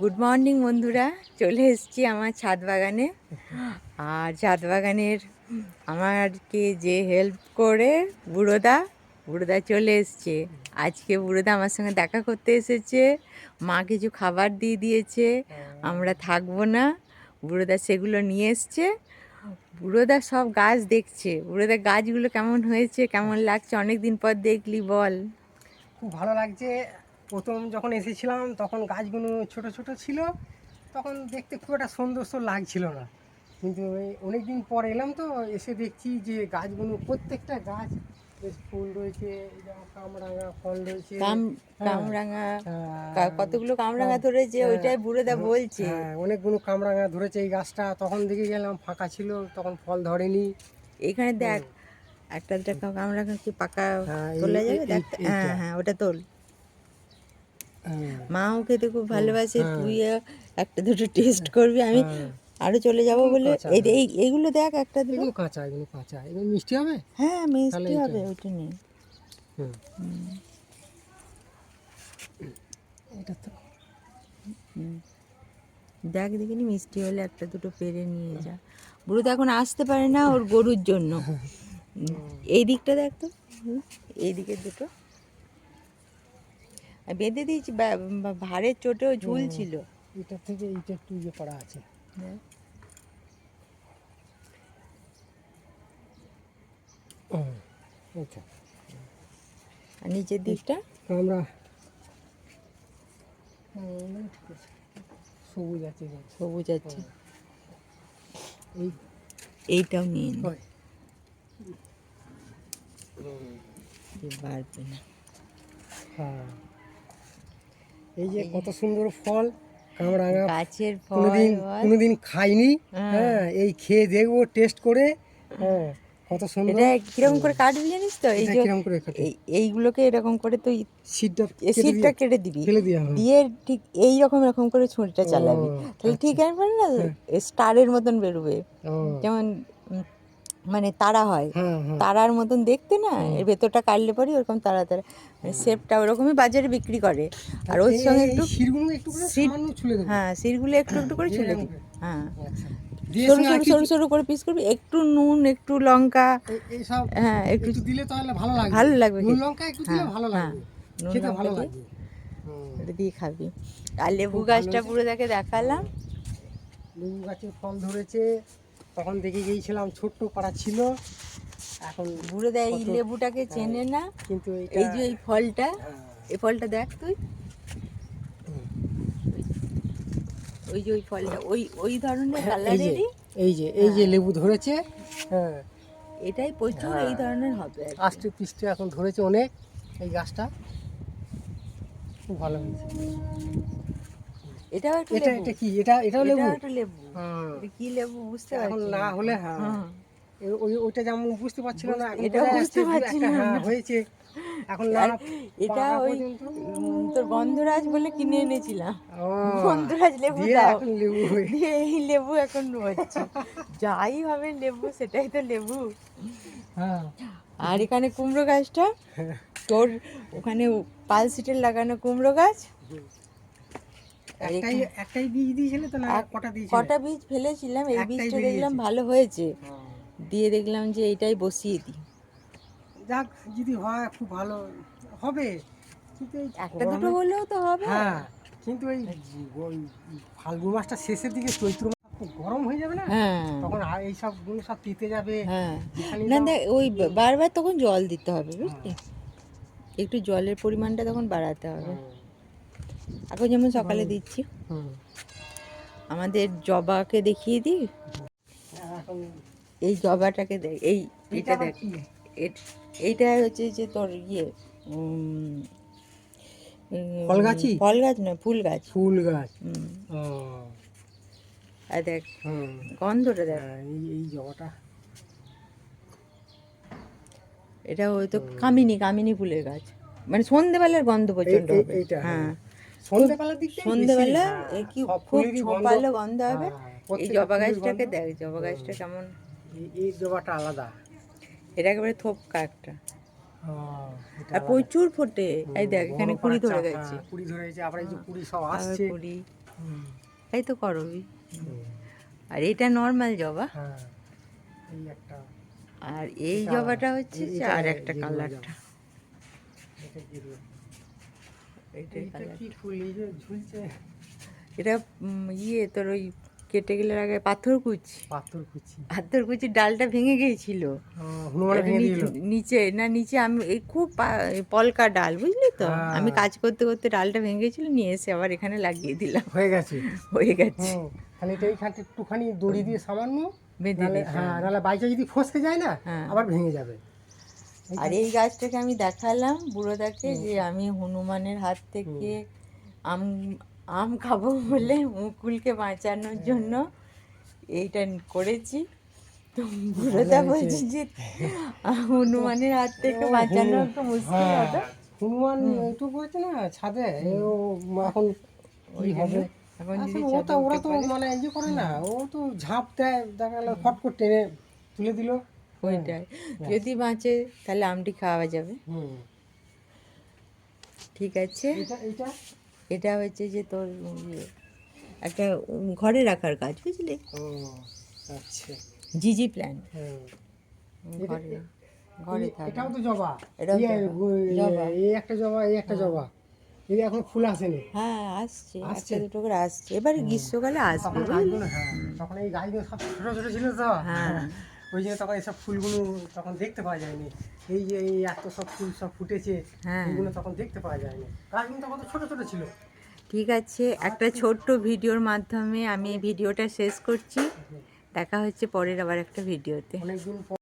Good morning বন্ধুরা। চলে এসেছি আমার ছাদ বাগানে। আর ছাদ বাগানের আমারকে যে হেল্প করে বুড়োদা বুড়োদা চলে এসছে। আজকে বুড়োদা আমার সঙ্গে দেখা করতে এসেছে। মা কিছু খাবার দিয়ে দিয়েছে। আমরা থাকব না। বুড়োদা সেগুলো নিয়ে এসছে। বুড়োদা সব গাছ দেখছে। বুড়োদা গাছগুলো কেমন হয়েছে, কেমন লাগছে? অনেক দিন পর দেখলি, বল। খুব ভালো লাগছে। প্রথম যখন এসেছিলাম তখন গাছগুলো ছোট ছোট ছিল তখন দেখতে খুব একটা সৌন্দর্য লাগছিল না। কিন্তু অনেক দিন পর এলাম তো এসে দেখছি যে গাছগুলো প্রত্যেকটা গাছ বেশ ফুল রয়েছে কামরাঙা ফল রয়েছে। হ্যাঁ। কামরাঙা হ্যাঁ, কতগুলো কামরাঙা হ্যাঁ, ধরেছে ওইটাই বুড়োদা বলছে। অনেকগুলো কামরাঙা ধরেছে এই গাছটা তখন দেখে গেলাম ফাঁকা ছিল তখন ফল ধরেনি। এখানে দেখ একটা দুটা কামরাঙা কি পাকা তোলা যাবে? দেখ হ্যাঁ হ্যাঁ ওটা তোল। মাও খেতে খুব ভালোবাসে হ্যাঁ। তুই একটা দুটো টেস্ট করবি আমি হ্যাঁ। আরও চলে যাব বলে। এই এই এইগুলো দেখ একটা এগুলো কাঁচা এগুলো কাঁচা। এগুলো মিষ্টি হবে? হ্যাঁ মিষ্টি হবে ওইটা নেই এটা তো। দেখ দেখিনি মিষ্টি হলে একটা দুটো পেরে নিয়ে যা। বুড়ো তো এখন আসতে পারে না ওর গরুর জন্য। এই দিকটা দেখ তো। এই দিকের দুটো। বেঁধে দিয়েছি ভাড়ের চোটেও ঝুল ছিল। এটা থেকে এইটা একটু ইয়ে করা আছে। দেখ। আচ্ছা। আর নিচের দিকটা? আমরা। সবুজ আছে সবুজ আছে। এই এইটাও নিয়ে নি। হয়। পারবে না। হ্যাঁ। এই যে কত সুন্দর ফল কামরাঙা। গাছের ফল কোনোদিন কোনোদিন খাইনি। হ্যাঁ। হ্যাঁ এই খেয়ে দেখব টেস্ট করে। হ্যাঁ। কত সুন্দর। এটা কীরকম করে কাটবি জানিস তো? এই যে কিরম করে কাটে? এইগুলোকে এরকম করে তুই সিটটা সিটটা কেটে দিবি। ফেলে দিয়ে দিয়ে ঠিক এই রকম এরকম করে ছুরিটা চালাবি। তাহলে ঠিক আছে না স্টারের মতন বেরোবে। যেমন মানে তারা হয়। হ্যাঁ হ্যাঁ তারার মতন দেখতে না এর ভেতরটা কাটলে পরে ওরকম তারা তারা মানে শেপটা ওরকমই বাজারে বিক্রি করে। আর ওর সঙ্গে একটু হ্যাঁ সিরগুলো একটু একটু করে ছুলে দিবি। হ্যাঁ। আচ্ছা। সরু সরু সরু সরু করে পিস করবি একটু নুন একটু লঙ্কা হ্যাঁ একটু দিলে তাহলে ভালো লাগবে। ভালো লাগবে নুন লঙ্কা একটু দিলে হ্যাঁ, ভালো হ্যাঁ। লাগবে। নুন খেতে ভালো লাগবে। ওটা দিয়ে খাবি। আর লেবু গাছটা পুরো দেখে দেখালাম। লেবু গাছে ফল ধরেছে। তখন দেখে গিয়েছিলাম ছোট্ট পাড়া ছিল। এখন ঘুরে দেয় এই লেবুটাকে চেনে না। কিন্তু এই যে এই ফলটা হ্যাঁ, এই ফলটা দেখ তুই। ওই যে ওই ফলটা ওই ওই ধরনের কালারেরই এই যে এই যে লেবু ধরেছে হ্যাঁ। এটাই প্রচুর এই ধরনের হবে। আষ্টে পিষ্টে এখন ধরেছে অনেক। এই গাছটা খুব ভালো হয়েছে। এটাও একটা এটা এটা কি? এটা এটাও লেবু? এটাও একটা লেবু। কি লেবু? বুঝতে পারছি না হলে হ্যাঁ। হ্যাঁ। ওই ওইটা যেমন বুঝতে পারছিল না এটাও বুঝতে পারছি না। হ্যাঁ হয়েছে। এখন না এটা ওই তোর গন্ধরাজ বলে কিনে এনেছিলাম। গন্ধরাজ লেবু দাও। এখন লেবু এই লেবু এখন হচ্ছে। যাই হবে লেবু সেটাই তো লেবু। হ্যাঁ। আর এখানে কুমড়ো গাছটা তোর ওখানে পাল সিটের লাগানো কুমড়ো গাছ। একটাই একটাই বীজ দিয়েছিলে তো না কটা দিয়েছিলে? কটা বীজ ফেলেছিলাম এই বীজটা দেখলাম ভালো হয়েছে। হ্যাঁ। দিয়ে দেখলাম যে এটাই বসিয়ে দিই। যাক যদি হয় খুব ভালো হবে। কিন্তু একটা দুটো হলেও তো হবে। হ্যাঁ কিন্তু এই ওই ফাল্গুন মাসটা শেষের দিকে চৈত্র গরম হয়ে যাবে না? হ্যাঁ। তখন এই সবগুলো সব তিতে যাবে। হ্যাঁ। না দেখ ওই বারবার তখন জল দিতে হবে বুঝলি? একটু জলের পরিমাণটা তখন বাড়াতে হবে। এখন যেমন সকালে দিচ্ছি। আমাদের জবাকে দেখিয়ে দিই এই জবাটাকে দেখ এই এটা দেখ। এইটা হচ্ছে যে তোর ইয়ে ফল গাছই? ফল গাছ নয় ফুল গাছ ফুল গাছ আর দেখ। গন্ধটা দেখ। হ্যাঁ, এই জবাটা। এটা হয়তো কামিনী কামিনী ফুলের গাছ। মানে সন্ধেবেলার গন্ধ প্রচণ্ড এই- হবে। হ্যাঁ। হ্যাঁ। বেশি, হ্যাঁ, কি খুব গন্ধ। ছোপালো গন্ধ হবে। হ্যাঁ, এই জবা গাছটাকে দেখ জবা গাছটা কেমন? এই- এই জবাটা আলাদা। এটা একেবারে থোপকা একটা। আর প্রচুর ফোটে। এই দেখ এখানে কুড়ি ধরে গেছে হ্যাঁ, কুড়ি ধরে গেছে আবার এই যে কুড়ি সব আসছে। কুড়ি। তাই তো করবি। আর এটা নর্মাল জবা। হ্যাঁ এই আর এই জবাটা হচ্ছে যে আর একটা কালারটা। এটা ইয়ে তোর ওই কেটে গেলে আগে পাথরকুচি পাথর কুচি। পাথরকুচির ডালটা ভেঙে গিয়েছিল। নিচে- না নিচে আমি এই খুব পলকা ডাল বুঝলি তো? হ্যাঁ। আমি কাজ করতে করতে ডালটা ভেঙে গেছিল নিয়ে এসে আবার এখানে লাগিয়ে দিলাম। হয়ে গেছে? হয়ে গেছে। খালি এটা এইখানটা একটুখানি দড়ি দিয়ে সামান্য বেঁধে হ্যাঁ। নাহলে বাইচা যদি ফসকে যায় না হ্যাঁ। আবার ভেঙে যাবে। আর এই গাছটাকে আমি দেখালাম বুড়োদাকে যে আমি হনুমানের হাত থেকে আম আম খাব বলে মুকুলকে বাঁচানোর জন্য এইটা করেছি। তো বুড়োদা বলছে যে হনুমানের হাত থেকে বাঁচানো একটু মুশকিল হ্যাঁ। হনুমান একটু করেছে না ছাদে? ও এখন ওই হবে? যদি আসলে ওটা ওরা তো মানে ইয়ে করে না। ও তো ঝাঁপ দেয় দেখা গেল ফট করে টেনে তুলে দিল। ওইটাই যদি বাঁচে তাহলে আমটি খাওয়া যাবে। হুম। ঠিক আছে? এটা হচ্ছে যে তোর ইয়ে, একটা ঘরে রাখার কাজ বুঝলি? আচ্ছা। জিজি প্ল্যান। ঘরে ঘরে থাকে। এটাও তো জবা। ইয়ে, জবা। এই একটা জবা এই একটা জবা। এই এখন ফুল আসেনি। হ্যাঁ আসছে আসছে? দুটো করে আসছে। এবারে গ্রীষ্মকালে আসবে হ্যাঁ। তখন এই গাছগুলো সব ছোট ছোট ছিল তো। হ্যাঁ। ওই জন্য তখন এসব ফুলগুলো তখন দেখতে পাওয়া যায়নি। এই যে এই এত সব ফুল সব ফুটেছে হ্যাঁ। এগুলো তখন দেখতে পাওয়া যায়নি। গাছগুলো তখন তো ছোটো ছোটো ছিল। ঠিক আছে একটা ছোট্ট ভিডিওর মাধ্যমে আমি এই ভিডিওটা শেষ করছি। দেখা হচ্ছে পরের আবার একটা ভিডিওতে। অনেকদিন